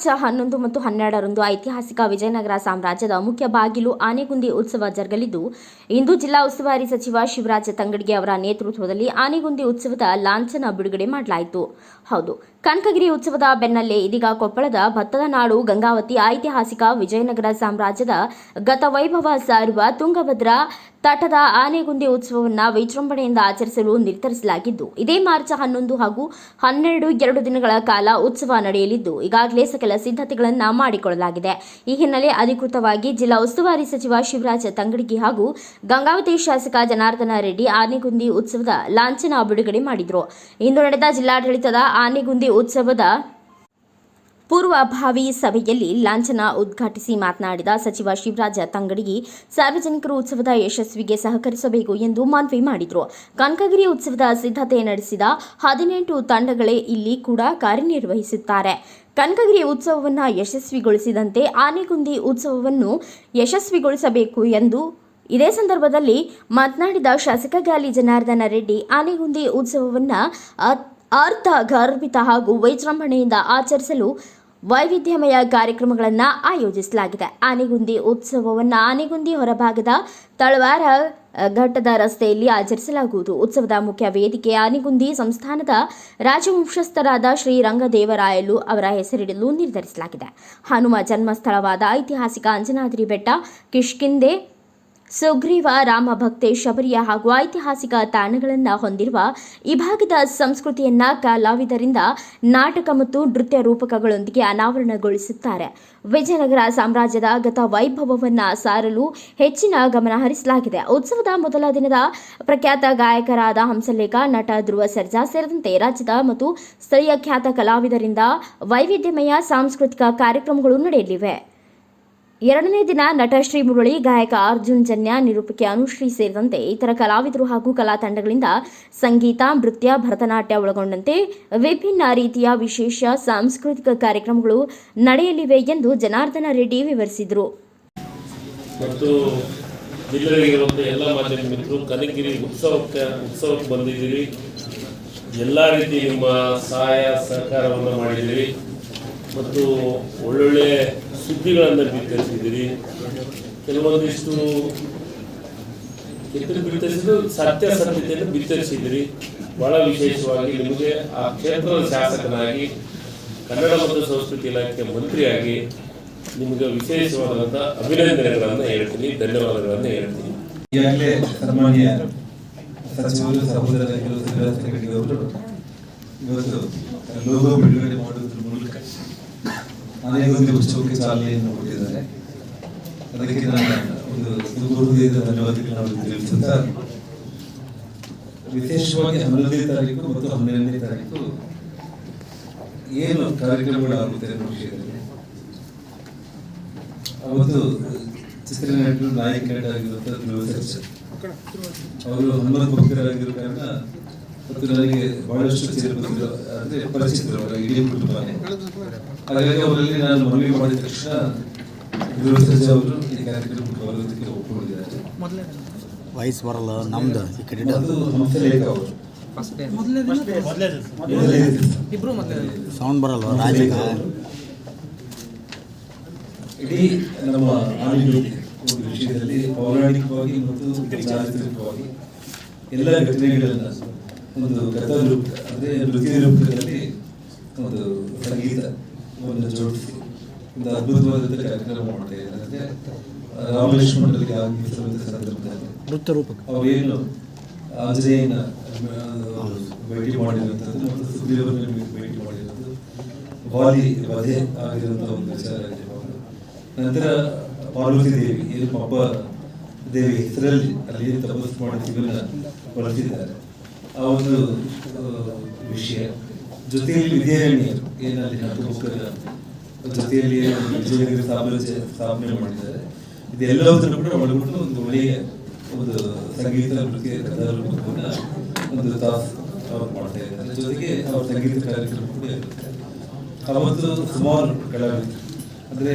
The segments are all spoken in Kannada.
ಮಾರ್ಚ್ ಹನ್ನೊಂದು ಮತ್ತು ಹನ್ನೆರಡರಂದು ಐತಿಹಾಸಿಕ ವಿಜಯನಗರ ಸಾಮ್ರಾಜ್ಯದ ಮುಖ್ಯ ಬಾಗಿಲು ಆನೆಗುಂದಿ ಉತ್ಸವ ಜರುಗಲಿದ್ದು, ಇಂದು ಜಿಲ್ಲಾ ಉಸ್ತುವಾರಿ ಸಚಿವ ಶಿವರಾಜ ತಂಗಡಿಗೆ ಅವರ ನೇತೃತ್ವದಲ್ಲಿ ಆನೆಗುಂದಿ ಉತ್ಸವದ ಲಾಂಛನ ಬಿಡುಗಡೆ ಮಾಡಲಾಯಿತು. ಹೌದು ಕನಕಗಿರಿ ಉತ್ಸವದ ಬೆನ್ನಲ್ಲೇ ಇದೀಗ ಕೊಪ್ಪಳದ ಭತ್ತದ ನಾಡು ಗಂಗಾವತಿ ಐತಿಹಾಸಿಕ ವಿಜಯನಗರ ಸಾಮ್ರಾಜ್ಯದ ಗತ ವೈಭವ ಸಾರುವ ತುಂಗಭದ್ರಾ ತಟದ ಆನೆಗುಂದಿ ಉತ್ಸವವನ್ನು ವಿಜೃಂಭಣೆಯಿಂದ ಆಚರಿಸಲು ನಿರ್ಧರಿಸಲಾಗಿದ್ದು, ಇದೇ ಮಾರ್ಚ್ ಹನ್ನೊಂದು ಹಾಗೂ ಹನ್ನೆರಡು ಎರಡು ದಿನಗಳ ಕಾಲ ಉತ್ಸವ ನಡೆಯಲಿದ್ದು, ಈಗಾಗಲೇ ಸಕಲ ಸಿದ್ಧತೆಗಳನ್ನು ಮಾಡಿಕೊಳ್ಳಲಾಗಿದೆ. ಈ ಹಿನ್ನೆಲೆ ಅಧಿಕೃತವಾಗಿ ಜಿಲ್ಲಾ ಉಸ್ತುವಾರಿ ಸಚಿವ ಶಿವರಾಜ ತಂಗಡಿಗಿ ಹಾಗೂ ಗಂಗಾವತಿ ಶಾಸಕ ಜನಾರ್ದನ ರೆಡ್ಡಿ ಆನೆಗುಂದಿ ಉತ್ಸವದ ಲಾಂಛನ ಬಿಡುಗಡೆ ಮಾಡಿದರು. ಇಂದು ನಡೆದ ಜಿಲ್ಲಾಡಳಿತದ ಆನೆಗುಂದಿ ಉತ್ಸವದ ಪೂರ್ವಭಾವಿ ಸಭೆಯಲ್ಲಿ ಲಾಂಛನ ಉದ್ಘಾಟಿಸಿ ಮಾತನಾಡಿದ ಸಚಿವ ಶಿವರಾಜ ತಂಗಡಿಗಿ ಸಾರ್ವಜನಿಕರು ಉತ್ಸವದ ಯಶಸ್ವಿಗೆ ಸಹಕರಿಸಬೇಕು ಎಂದು ಮನವಿ ಮಾಡಿದರು. ಕನಕಗಿರಿ ಉತ್ಸವದ ಸಿದ್ಧತೆ ನಡೆಸಿದ ಹದಿನೆಂಟು ತಂಡಗಳೇ ಇಲ್ಲಿ ಕೂಡ ಕಾರ್ಯನಿರ್ವಹಿಸುತ್ತಾರೆ. ಕನಕಗಿರಿ ಉತ್ಸವವನ್ನು ಯಶಸ್ವಿಗೊಳಿಸಿದಂತೆ ಆನೆಗುಂದಿ ಉತ್ಸವವನ್ನು ಯಶಸ್ವಿಗೊಳಿಸಬೇಕು ಎಂದು ಇದೇ ಸಂದರ್ಭದಲ್ಲಿ ಮಾತನಾಡಿದ ಶಾಸಕ ಗಾಲಿ ಜನಾರ್ದನ ರೆಡ್ಡಿ, ಆನೆಗುಂದಿ ಉತ್ಸವವನ್ನು ಅರ್ಥ ಗರ್ಭಿತ ಹಾಗೂ ವೈಜೃಂಭಣೆಯಿಂದ ಆಚರಿಸಲು ವೈವಿಧ್ಯಮಯ ಕಾರ್ಯಕ್ರಮಗಳನ್ನು ಆಯೋಜಿಸಲಾಗಿದೆ. ಆನೆಗುಂದಿ ಉತ್ಸವವನ್ನು ಆನೆಗುಂದಿ ಹೊರಭಾಗದ ತಳವಾರ ಘಟ್ಟದ ರಸ್ತೆಯಲ್ಲಿ ಆಚರಿಸಲಾಗುವುದು. ಉತ್ಸವದ ಮುಖ್ಯ ವೇದಿಕೆ ಆನೆಗುಂದಿ ಸಂಸ್ಥಾನದ ರಾಜವಂಶಸ್ಥರಾದ ಶ್ರೀ ರಂಗದೇವರಾಯಲು ಅವರ ಹೆಸರಿಡಲು ನಿರ್ಧರಿಸಲಾಗಿದೆ. ಹನುಮ ಜನ್ಮಸ್ಥಳವಾದ ಐತಿಹಾಸಿಕ ಅಂಜನಾದ್ರಿ ಬೆಟ್ಟ, ಕಿಷ್ಕಿಂದೆ ಸುಗ್ರೀವ, ರಾಮ ಭಕ್ತೆ, ಶಬರಿಯ ಹಾಗೂ ಐತಿಹಾಸಿಕ ತಾಣಗಳನ್ನು ಹೊಂದಿರುವ ಈ ಭಾಗದ ಸಂಸ್ಕೃತಿಯನ್ನ ಕಲಾವಿದರಿಂದ ನಾಟಕ ಮತ್ತು ನೃತ್ಯ ರೂಪಕಗಳೊಂದಿಗೆ ಅನಾವರಣಗೊಳಿಸುತ್ತಾರೆ. ವಿಜಯನಗರ ಸಾಮ್ರಾಜ್ಯದ ಗತ ವೈಭವವನ್ನು ಸಾರಲು ಹೆಚ್ಚಿನ ಗಮನ ಹರಿಸಲಾಗಿದೆ. ಉತ್ಸವದ ಮೊದಲ ದಿನದ ಪ್ರಖ್ಯಾತ ಗಾಯಕರಾದ ಹಂಸಲೇಖ, ನಟ ಧ್ರುವ ಸರ್ಜಾ ಸೇರಿದಂತೆ ರಾಜ್ಯದ ಮತ್ತು ಸ್ಥಳೀಯ ಖ್ಯಾತ ಕಲಾವಿದರಿಂದ ವೈವಿಧ್ಯಮಯ ಸಾಂಸ್ಕೃತಿಕ ಕಾರ್ಯಕ್ರಮಗಳು ನಡೆಯಲಿವೆ. ಎರಡನೇ ದಿನ ನಟ ಶ್ರೀ ಮುರಳಿ, ಗಾಯಕ ಅರ್ಜುನ್ ಜನ್ಯ, ನಿರೂಪಕಿ ಅನುಶ್ರೀ ಸೇರಿದಂತೆ ಇತರ ಕಲಾವಿದರು ಹಾಗೂ ಕಲಾ ತಂಡಗಳಿಂದ ಸಂಗೀತ, ನೃತ್ಯ, ಭರತನಾಟ್ಯ ಒಳಗೊಂಡಂತೆ ವಿಭಿನ್ನ ರೀತಿಯ ವಿಶೇಷ ಸಾಂಸ್ಕೃತಿಕ ಕಾರ್ಯಕ್ರಮಗಳು ನಡೆಯಲಿವೆ ಎಂದು ಜನಾರ್ದನ ರೆಡ್ಡಿ ವಿವರಿಸಿದರು. ಮತ್ತು ಎಲ್ಲ ಮಾಧ್ಯಮ ಕನಗಿರಿ ಉತ್ಸವಕ್ಕೆ ಉತ್ಸವಕ್ಕೆ ಬಂದಿದ್ದೀರಿ. ಎಲ್ಲ ರೀತಿ ನಿಮ್ಮ ಸಹಾಯ, ಸಹಕಾರವನ್ನು ಮಾಡಿದ್ದೀರಿ. ಮತ್ತು ಒಳ್ಳೊಳ್ಳೆ ಸುದ್ದಿಗಳನ್ನು ಬಿತ್ತರಿಸಿದ್ದೀರಿ. ಕೆಲವೊಂದಿಷ್ಟು ಕೆತ್ತಲು ಬಿತ್ತರಿಸಿದ್ರು ಸತ್ಯ ಸತ್ಯತೆಯನ್ನು ಬಿತ್ತರಿಸಿದ್ದೀರಿ. ಬಹಳ ವಿಶೇಷವಾಗಿ ನಿಮಗೆ ಆ ಕ್ಷೇತ್ರದ ಶಾಸಕನಾಗಿ, ಕನ್ನಡ ಮತ್ತು ಸಂಸ್ಕೃತಿ ಇಲಾಖೆ ಮಂತ್ರಿಯಾಗಿ ನಿಮಗೆ ವಿಶೇಷವಾದಂಥ ಅಭಿನಂದನೆಗಳನ್ನು ಹೇಳ್ತೀನಿ, ಧನ್ಯವಾದಗಳನ್ನು ಹೇಳ್ತೀನಿ. ಈಗಾಗಲೇ ಸನ್ಮಾನ್ಯ ಸಚಿವರು ಸಹೋದರ ಇವತ್ತು ಲೋಗೋ ಬಿಡುಗಡೆ ಮಾಡುವುದರ ಮೂಲಕ ಆನೆಗೊಂದಿ ಉತ್ಸವಕ್ಕೆ ಚಾಲನೆಯನ್ನು ಕೊಟ್ಟಿದ್ದಾರೆ. ಅದಕ್ಕೆ ನಾನು ಒಂದು ಧನ್ಯವಾದಗಳನ್ನು ತಿಳಿಸುತ್ತಾ, ವಿಶೇಷವಾಗಿ ಹನ್ನೊಂದನೇ ತಾರೀಕು ಮತ್ತು ಹನ್ನೆರಡನೇ ತಾರೀಕು ಏನು ಕಾರ್ಯಕ್ರಮಗಳಾಗುತ್ತೆ ಅನ್ನೋ ವಿಷಯದಲ್ಲಿ, ಅವತ್ತು ಚಿತ್ರನಟರು ನಾಯಕ ನಟರಾಗಿರುವಂಥ ಧ್ರುವ ಸರ್ಜಾ ಅವರು ಹನುಮಂತ ಭಕ್ತರಾಗಿರೋ ಕಾರಣ ಮತ್ತು ನನಗೆ ಬಹಳಷ್ಟು ಸೇರ್ಪಟ್ಟಿರೋ ಅಂದರೆ ಪರಿಚಿತರು ಅವರ ಇಡೀ ಕುಟುಂಬನೇ ಹಾಗಾಗಿ ಅವರಲ್ಲಿ ನಾನು ಮನವಿ ಮಾಡಿದ ತಕ್ಷಣ ಗೃಹ ಸಚಿವ ಅವರು ಈ ಕಾರ್ಯಕ್ರಮಕ್ಕೆ ಬರೋದಕ್ಕೆ ಒಪ್ಪಿಕೊಂಡಿದ್ದಾರೆ ವಾಯ್ಸ್ ಬರಲ್ಲ ನಮ್ದು ಈ ಕಡೆ ಹಂಸಲೇಖ ಅವರು. ಸೌಂಡ್ ಬರಲ್ಲ ರಾಜಿಗ ಇಡೀ ನಮ್ಮ ವಿಷಯದಲ್ಲಿ ಪೌರಾಣಿಕವಾಗಿ ಮತ್ತು ಚಾರಿತ್ರಿಕವಾಗಿ ಎಲ್ಲ ಘಟನೆಗಳನ್ನ ಒಂದು ಕಥಾ ರೂಪ ಅಂದ್ರೆ ನೃತ್ಯ ರೂಪದಲ್ಲಿ ಒಂದು ಸಂಗೀತವನ್ನು ಜೋಡಿಸಿ ಒಂದು ಅದ್ಭುತವಾದಂಥ ಕಾರ್ಯಕ್ರಮ ಮಾಡ್ತಾ ಇದ್ದಾರೆ. ಅಂದ್ರೆ ರಾಮಲಕ್ಷ್ಮಣರಿಗೆ ಆಗಿರುವಂಥ ಸಂದರ್ಭದಲ್ಲಿ ನೃತ್ಯ ರೂಪಕ ಅವೇನು ಆಂಜನೇಯನ ಭೇಟಿ ಮಾಡಿರುವಂಥದ್ದು ಮತ್ತು ಸುಗ್ರೀವನ ಭೇಟಿ ಮಾಡಿರೋದು ವಾಲಿ ವಧೆ ಆಗಿರುವಂಥ ಒಂದು ವಿಚಾರ ನಂತರ ಪಾರ್ವತಿ ದೇವಿ ಏನು ಪಬ್ಬ ದೇವಿ ಹೆಸರಲ್ಲಿ ಅಲ್ಲಿ ತಪಸ್ ತಪಸ್ಸು ಮಾಡಿ ಶಿವನ ಹೊರತಿದ್ದಾರೆ ಆ ಒಂದು ವಿಷಯ. ಜೊತೆಯಲ್ಲಿ ವಿದ್ಯಾರಣ್ಯರು ಏನಲ್ಲಿ ಹತ್ತೊಂಬತ್ತರ ಜೊತೆಯಲ್ಲಿ ವಿಜಯನಗರ ಸಾಮ್ರಾಜ್ಯ ಸ್ಥಾಪನೆ ಮಾಡಿದ್ದಾರೆ. ಇದೆಲ್ಲವುದನ್ನು ಕೂಡ ಒಳಗೊಂಡು ಒಂದು ಒಳ್ಳೆಯ ಒಂದು ಸಂಗೀತ ನೃತ್ಯ ಕಥಾರೂಪವನ್ನ ಒಂದು ತಾಸು ಅವರು ಮಾಡ್ತಾ ಇದ್ದಾರೆ. ಜೊತೆಗೆ ಅವ್ರ ಸಂಗೀತ ಕಾರ್ಯಕ್ರಮ ಕೂಡ ಇರುತ್ತೆ. ಅವತ್ತು ಸುಮಾರು ಕಲಾವಿದರು. ಅಂದರೆ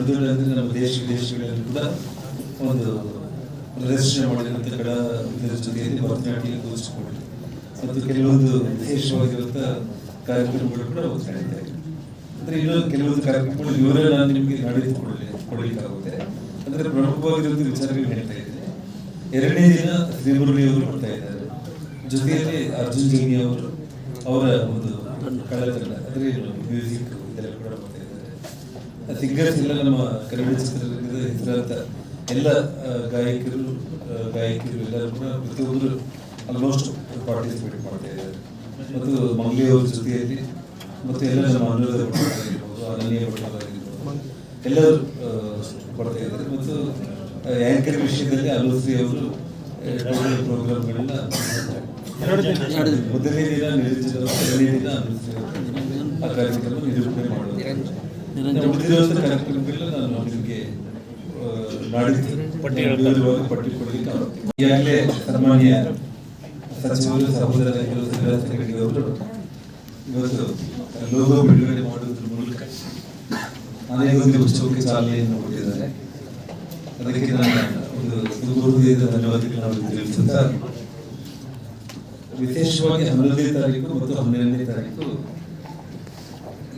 ಅಂದ್ರೆ ನಮ್ಮ ದೇಶ ವಿದೇಶಗಳಲ್ಲಿ ಕೂಡ ಒಂದು ಪ್ರದರ್ಶನ ಮಾಡಿರುವಂಥ ಇದರ ಜೊತೆಯಲ್ಲಿ ಭರತನಾಟ್ಯ ತೋರಿಸಿಕೊಂಡಿದೆ ಮತ್ತು ಕೆಲವೊಂದು ವಿಶೇಷವಾಗಿರುವಂಥ ಕಾರ್ಯಕ್ರಮಗಳು ಕೂಡ ಅವತ್ತು ನಡೀತಾ ಇದೆ ಅಂದರೆ ಇನ್ನು ಕೆಲವೊಂದು ಕಾರ್ಯಕ್ರಮಗಳು ಇವರೇ ನಾನು ನಿಮಗೆ ನಾಡಿದ್ದು ಕೊಡಲಿ, ಕೊಡಲಿಕ್ಕಾಗುತ್ತೆ. ಅಂದರೆ ಪ್ರಮುಖವಾಗಿರುವಂಥ ವಿಚಾರಗಳು ಹೇಳ್ತಾ ಇದ್ದೇನೆ ಎರಡನೇ ದಿನ ಶ್ರೀಮುರಳಿ ಅವರು ಬರ್ತಾ ಇದ್ದಾರೆ. ಜೊತೆಯಲ್ಲಿ ಅರ್ಜುನ್ ಜೈನಿ ಅವರು, ಅವರ ಒಂದು ಕಳತನ ಅಂದರೆ ಮ್ಯೂಸಿಕ್ ಇದೆಲ್ಲ ಕೂಡ ಬರ್ತಾ ಇದ್ದಾರೆ. ಸಿಂಗರ್ಸ್ ಎಲ್ಲ ನಮ್ಮ ಕನ್ನಡ ಚಿತ್ರರಂಗದ ಹೆಸರಾಂತ ಎಲ್ಲ ಗಾಯಕರು ಗಾಯಕಿಯರು ಎಲ್ಲರೂ ಕೂಡ ಪ್ರತಿಯೊಬ್ಬರು ಆಲ್ಮೋಸ್ಟ್ ಪಾರ್ಟಿಸಿಪೇಟ್ ಮಾಡ್ತಾ ಇದ್ದಾರೆ ಮತ್ತು ಮಂಗ್ಳಿಯವ್ರ ಜೊತೆಯಲ್ಲಿ ಮತ್ತು ಎಲ್ಲ ನಮ್ಮ ಅನುರಾಧ ಅನನ್ಯ ಎಲ್ಲರೂ ಕೊಡ್ತಾ ಇದ್ದಾರೆ ಮತ್ತು ಆ್ಯಂಕರ್ ವಿಷಯದಲ್ಲಿ ಅಲೋಶ್ರೀ ಅವರು ಪ್ರೋಗ್ರಾಮ್ಗಳನ್ನ ಮೊದಲನೇ ದಿನ ನಿರಂಜನ ಎರಡನೇ ದಿನ ಅವರು ಆ ಕಾರ್ಯಕ್ರಮ ನಿರೂಪಣೆ ಮಾಡೋದು ಉಳಿದಿರುವಂಥ ಕಾರ್ಯಕ್ರಮಗಳನ್ನ ನಾನು ನಿಮಗೆ ನಾಡಿದ್ದು ಪಟ್ಟಿ ಕೊಡಲಿಕ್ಕೆ. ಈಗಾಗಲೇ ಸನ್ಮಾನ್ಯ ಸಚಿವರು ಸಹೋದರ ಅವರು ಇವತ್ತು ಲೋಗೋ ಬಿಡುಗಡೆ ಮಾಡುವುದರ ಮೂಲಕ ಅನೇಕ ಉತ್ಸವಕ್ಕೆ ಚಾಲನೆಯನ್ನು ಕೊಟ್ಟಿದ್ದಾರೆ ಅದಕ್ಕೆ ನಾನು ಒಂದು ಹೃದಯದ ಧನ್ಯವಾದಗಳನ್ನು ತಿಳಿಸುತ್ತಾ ವಿಶೇಷವಾಗಿ ಹನ್ನೊಂದನೇ ತಾರೀಕು ಮತ್ತು ಹನ್ನೆರಡನೇ ತಾರೀಕು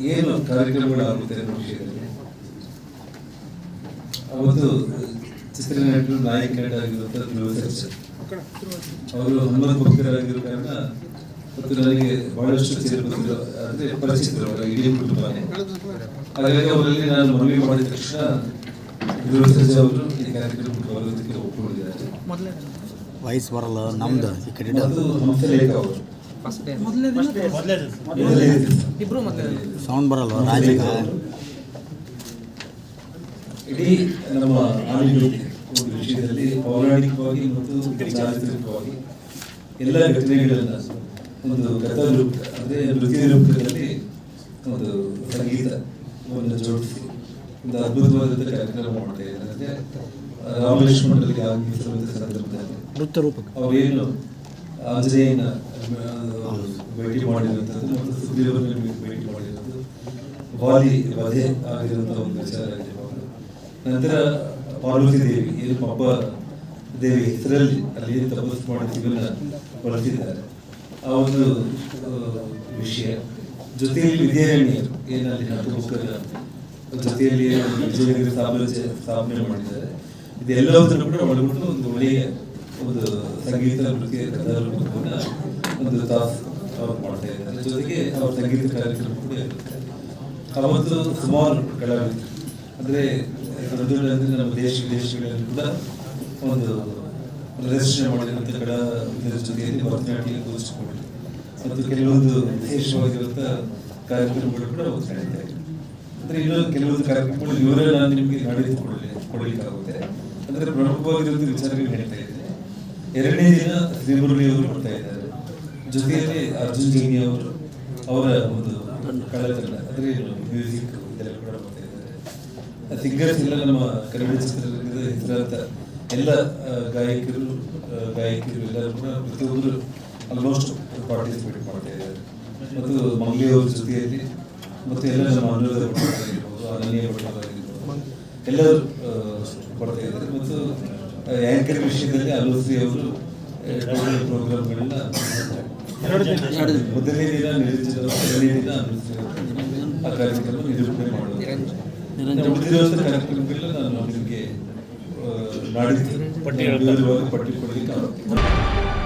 ಏನು ಕಾರ್ಯಕ್ರಮಗಳಾಗುತ್ತೆ ಅನ್ನೋ ವಿಷಯದಲ್ಲಿ ಅವತ್ತು ಚಿತ್ರನಟರು ನಾಯಕ ನಟರಾಗಿರುವಂಥ ಧ್ರುವ ಸರ್ಜಾ ಅವರು ಹನುಮಂತ ಭಕ್ತರಾಗಿರೋ ಕಾರಣ ಮತ್ತು ನನಗೆ ಬಹಳಷ್ಟು ಅಂದ್ರೆ ಪರಿಚಿತರು ಅವರ ಇಡೀ ಕುಟುಂಬನೇ. ಹಾಗಾಗಿ ಅವರಲ್ಲಿ ನಾನು ಮನವಿ ಮಾಡಿದ ತಕ್ಷಣ ಗೃಹ ಸಚಿವ ಅವರು ಈ ಕಾರ್ಯಕ್ರಮಕ್ಕೆ ಬರೋದಕ್ಕೆ ಒಪ್ಪಿಕೊಂಡಿದ್ದಾರೆ ವಾಯ್ಸ್ ಬರಲ್ಲ ನಮ್ದು ಈ ಕಡೆ ಹಂಸಲೇಖ ಅವರು. ಸೌಂಡ್ ಬರಲ್ಲ ರಾಜಿಗ. ಇಡೀ ನಮ್ಮ ಆಲಿಂಡಿ ಒಂದು ವಿಷಯದಲ್ಲಿ ಪೌರಾಣಿಕವಾಗಿ ಮತ್ತು ಚಾರಿತ್ರಿಕವಾಗಿ ಎಲ್ಲ ಘಟನೆಗಳನ್ನ ಒಂದು ಕಥಾ ರೂಪ ಅಂದರೆ ನೃತ್ಯ ರೂಪದಲ್ಲಿ ಒಂದು ಸಂಗೀತವನ್ನು ಜೋಡಿಸಿ ಒಂದು ಅದ್ಭುತವಾದಂಥ ಕಾರ್ಯಕ್ರಮ ಮಾಡ್ತಾ ಇದ್ದಾರೆ. ಅಂದರೆ ರಾಮಲಕ್ಷ್ಮಣರಿಗೆ ಆಗಮಿಸಿರುವಂಥ ಸಂದರ್ಭದಲ್ಲಿ ನೃತ್ಯ ರೂಪಕ್ಕೆ ಅವರೇನು ಆಂಜನೇಯನ ಭೇಟಿ ಮಾಡಿರುವಂಥದ್ದು ಮತ್ತು ಸುಗ್ರೀವನ ಭೇಟಿ ಮಾಡಿರೋದು ವಾಲಿ ವಧೆ ಆಗಿರುವಂಥ ಒಂದು ವಿಚಾರ ನಂತರ ಪಾರ್ವತಿ ದೇವಿ ಇದು ಪಬ್ಬ ದೇವಿ ಹೆಸರಲ್ಲಿ ಅಲ್ಲಿ ತಪಸ್ ತಪಸ್ಸು ಮಾಡಿ ಶಿವನ ಬಳಸಿದ್ದಾರೆ. ಆ ಒಂದು ವಿಷಯ. ಜೊತೆಯಲ್ಲಿ ವಿದ್ಯಾರಣ್ಯರು, ಏನಲ್ಲಿ ಹತ್ತುಮುಖದ ಜೊತೆಯಲ್ಲಿ ವಿಜಯನಗರ ಸಾಮ್ರಾಜ್ಯ ಸ್ಥಾಪನೆ ಮಾಡಿದ್ದಾರೆ. ಇದೆಲ್ಲವುದನ್ನು ಕೂಡ ಒಳಗೊಂಡು ಒಂದು ಒಳ್ಳೆಯ ಒಂದು ಸಂಗೀತ ನೃತ್ಯ ಕೂಡ ಒಂದು ತಾಸು ಅವರು ಮಾಡ್ತಾ ಇದ್ದಾರೆ. ಜೊತೆಗೆ ಅವರ ಸಂಗೀತ ಕಾರ್ಯಕ್ರಮ ಕೂಡ ಇರುತ್ತೆ. ಅವತ್ತು ಸುಮಾರು ಕಲಾವಿದರು ಅಂದ್ರೆ ನಮ್ಮ ದೇಶ ವಿದೇಶಗಳಲ್ಲಿ ಕೂಡ ಒಂದು ಪ್ರದರ್ಶನ ಮಾಡಿರುವಂಥ ಕಲಾವಿದರ ಜೊತೆಯಲ್ಲಿ ಭರತನಾಟ್ಯ ತೋರಿಸಿಕೊಂಡಿದೆ ಮತ್ತು ಕೆಲವೊಂದು ವಿಶೇಷವಾಗಿರುವಂಥ ಕಾರ್ಯಕ್ರಮಗಳು ಕೂಡ ನಾವು ಇದೆ ಅಂದ್ರೆ ಇನ್ನು ಕೆಲವೊಂದು ಕಾರ್ಯಕ್ರಮಗಳು ಇವರೇ ನಾನು ನಿಮಗೆ ನಡೆದುಕೊಳ್ಳಿ ಕೊಡಲಿ ಕೊಡಲಿಕ್ಕಾಗುತ್ತೆ. ಅಂದ್ರೆ ಪ್ರಮುಖವಾಗಿರುವಂಥ ವಿಚಾರಗಳು ಹೇಳ್ತಾ ಇದ್ದೇನೆ ಎರಡನೇ ದಿನ ಶ್ರೀಮುರಳಿ ಅವರು ಬರ್ತಾ ಇದ್ದಾರೆ. ಜೊತೆಯಲ್ಲಿ ಅರ್ಜುನ್ ಜೈನಿ ಅವರು ಅವರ ಒಂದು ಕಳೆದ ಅಂದ್ರೆ ಮ್ಯೂಸಿಕ್ ಇದೆಲ್ಲ ಕೂಡ ಬರ್ತಾ ಇದ್ದಾರೆ ಸಿಂಗರ್ಸ್ ಎಲ್ಲ ನಮ್ಮ ಕನ್ನಡ ಚಿತ್ರರಂಗದ ಹೆಸರಾಂತ ಎಲ್ಲ ಗಾಯಕರು ಗಾಯಕಿಯರು ಎಲ್ಲರೂ ಕೂಡ ಪ್ರತಿಯೊಬ್ಬರು ಆಲ್ಮೋಸ್ಟ್ ಪಾರ್ಟಿಸಿಪೇಟ್ ಮಾಡ್ತಾ ಇದ್ದಾರೆ. ಮತ್ತು ಮಂಗ್ಲಿ ಅವ್ರ ಜೊತೆಯಲ್ಲಿ ಮತ್ತು ಎಲ್ಲ ನಮ್ಮ ಅನುರಾಧ ಭಟ್ ಆಗಿರ್ಬೋದು, ಅನನ್ಯ ಭಟ್ ಆಗಿರ್ಬೋದು, ಎಲ್ಲರೂ ಕೊಡ್ತಾ ಇದ್ದಾರೆ. ಮತ್ತು ಆ್ಯಂಕರ್ ವಿಷಯದಲ್ಲಿ ಅಲೋಸಿ ಅವರು ಪ್ರೋಗ್ರಾಮ್ಗಳನ್ನ ಮೊದಲನೇ ದಿನ ನಿರಂಜನ ಎರಡನೇ ದಿನ ಅಲೋಸಿ ಆ ಕಾರ್ಯಕ್ರಮ ನಿರೂಪಣೆ ಮಾಡೋದು ಕಾರ್ಯಕ್ರಮಗಳನ್ನ ನಾನು ನಿಮಗೆ ನಾಡಿದ್ದು ವಿವರವಾಗಿ ಪಟ್ಟಿ ಕೊಡಲಿಕ್ಕೆ ಆಗುತ್ತೆ.